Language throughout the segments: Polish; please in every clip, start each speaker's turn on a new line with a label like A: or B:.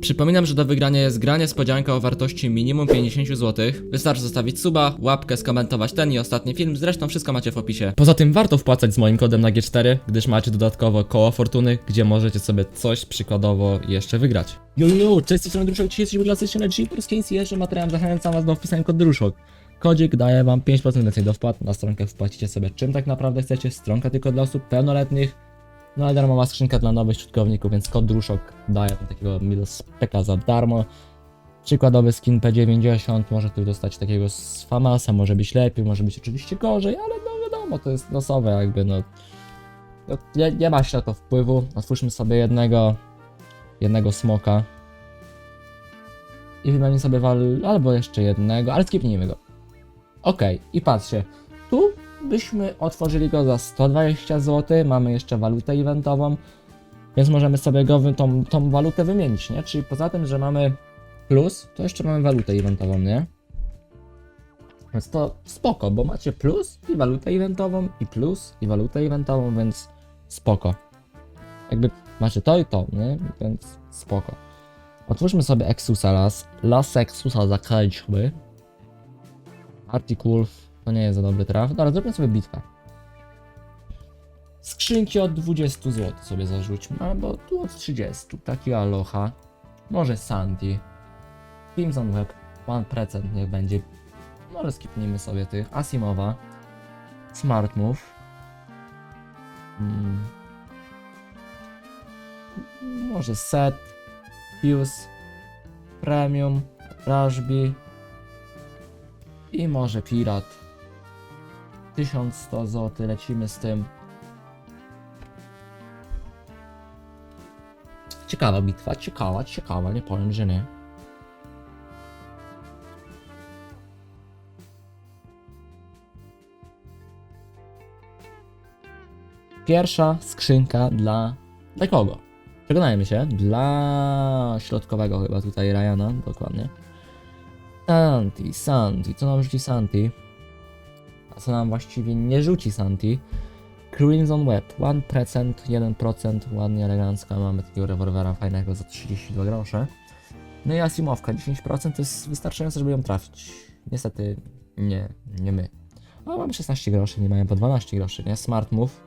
A: Przypominam, że do wygrania jest gra niespodzianka o wartości minimum 50 zł. Wystarczy zostawić suba, łapkę, skomentować ten i ostatni film, zresztą wszystko macie w opisie. Poza tym warto wpłacać z moim kodem na G4, gdyż macie dodatkowo koło fortuny, gdzie możecie sobie coś przykładowo jeszcze wygrać. Yo, yo, cześć, strony Druszok, dzisiaj jesteśmy klasycznie na GeForce Games i jeszcze materiałem zachęcam was do wpisania kod Druszok. Kodzik daje wam 5% więcej do wpłat, na stronkę wpłacicie sobie czym tak naprawdę chcecie, stronka tylko dla osób pełnoletnich, no ale darmowa skrzynka dla nowych użytkowników, więc kod Druszok daje takiego Milospeka za darmo. Przykładowy skin P90, może tu dostać takiego z Famasa, może być lepiej, może być oczywiście gorzej, ale no wiadomo, to jest losowe jakby, no. no nie, nie ma się na to wpływu, otwórzmy sobie jednego, jednego smoka. I wymienimy sobie wal, albo jeszcze jednego, ale skipnijmy go. Okej, i patrzcie, byśmy otworzyli go za 120 zł, mamy jeszcze walutę eventową, więc możemy sobie go, tą, tą walutę wymienić, nie? Czyli poza tym, że mamy plus, to jeszcze mamy walutę eventową, nie? Więc to spoko, bo macie plus i walutę eventową, i plus i walutę eventową, więc spoko. Jakby macie to i to, nie? Więc spoko. Otwórzmy sobie Exusa las. Las Exusa zakręćmy. Articulf to nie jest za dobry traf. Dobra, zrobimy sobie bitwę. Skrzynki od 20 zł sobie zarzućmy, albo tu od 30. Taki Aloha. Może Santi. Crimson Web. 1% niech będzie. Może skipnijmy sobie tych. Asimowa. Smart Move. Mm. Może Set. Fuse. Premium. Rashby. I może Pirat. 1100 zł, lecimy z tym. Ciekawa bitwa, ciekawa, ciekawa, nie powiem, że nie. Pierwsza skrzynka dla... Dla kogo? Przekonajmy się. Dla środkowego chyba tutaj Ryana, dokładnie. Santi, Santi, co nam rzuci Santi? A co nam właściwie nie rzuci Santi? Crimson Web, 1%, 1%, ładnie elegancko, mamy takiego rewolwera fajnego za 32 grosze. No i Asimowka, 10% to jest wystarczające, żeby ją trafić. Niestety nie, nie my. A mamy 16 groszy, nie mają po 12 groszy, nie? Smart Move.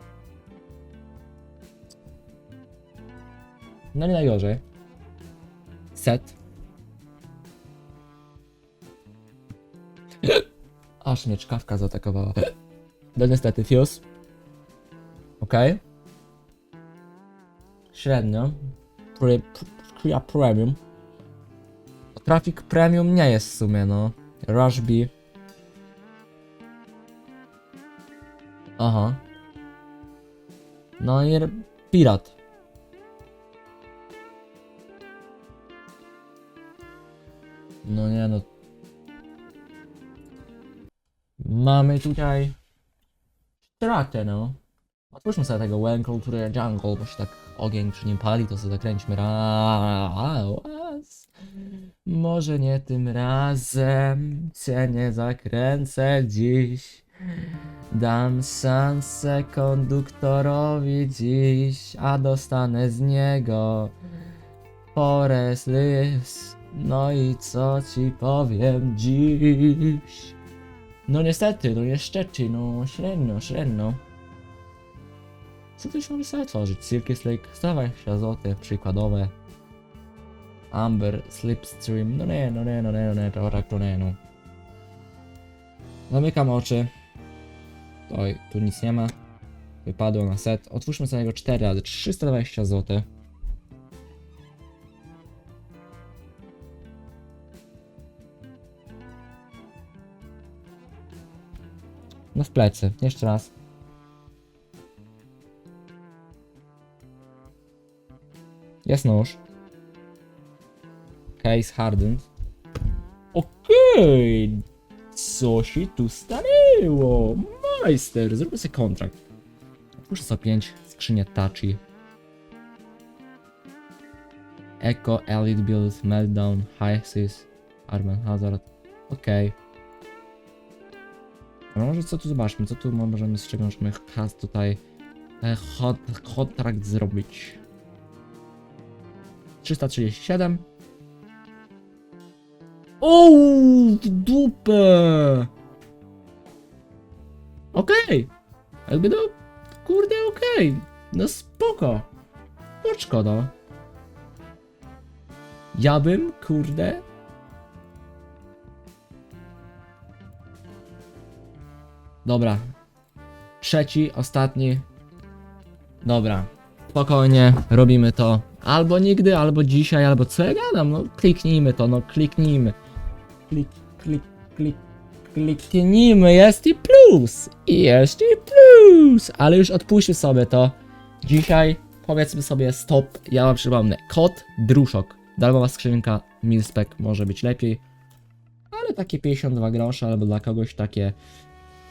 A: No nie najgorzej. Set. Aż mnie czkawka zaatakowała. No niestety, Fuse. Okej. Średnio. Pre, pre, premium. Traffic premium nie jest w sumie, no. Rushby. Aha. No i Pirat. No nie no. Mamy tutaj stratę, no. Otwórzmy sobie tego Well Culture Jungle, bo się tak ogień przy nim pali, to sobie zakręćmy raz. Może nie tym razem cię nie zakręcę dziś. Dam szansę konduktorowi dziś, a dostanę z niego Forest Lives. No i co ci powiem dziś? No niestety, no niestety, no średnio, średnio. Co tu się sobie tworzyć? Circus Lake, 120 zł, przykładowe. Amber, Slipstream, no nie, no nie, no nie, no nie, to tak to nie, no. Zamykam oczy. Oj, tu nic nie ma. Wypadło na set. Otwórzmy sobie jego 4 razy, 320 zł. No w plecy, jeszcze raz. Jest nóż. Case hardened. Okej. Co się tu stanęło? Majster, zróbmy sobie kontrakt. Muszę sobie 5 skrzynię Tachi. Echo, Elite Build, Meltdown, Hyasis, Arman Hazard. Okej. No może co tu zobaczmy, co tu możemy, z czego możemy has tutaj e, hot, kontrakt zrobić. 337 O, w dupę! Okej. Jakby no, kurde, okej. No spoko. No. Ja bym, kurde... Dobra. Trzeci, ostatni. Dobra. Spokojnie, robimy to. Albo nigdy, albo dzisiaj, albo co ja gadam, no kliknijmy to, no kliknijmy. Klik, klik, klik, kliknijmy, jest i plus! Jest i plus! Ale już odpuśćmy sobie to. Dzisiaj powiedzmy sobie stop, ja wam przypomnę. Kod Druszok. Darmowa skrzynka, Milspec może być lepiej. Ale takie 52 grosze, albo dla kogoś takie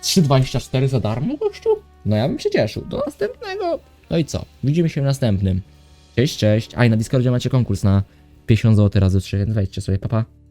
A: 3,24 za darmo, gościu? No ja bym się cieszył. Do następnego. No i co? Widzimy się w następnym. Cześć, cześć. A i na Discordzie macie konkurs na 50 zł razy 3, więc wejdźcie sobie, papa. Pa.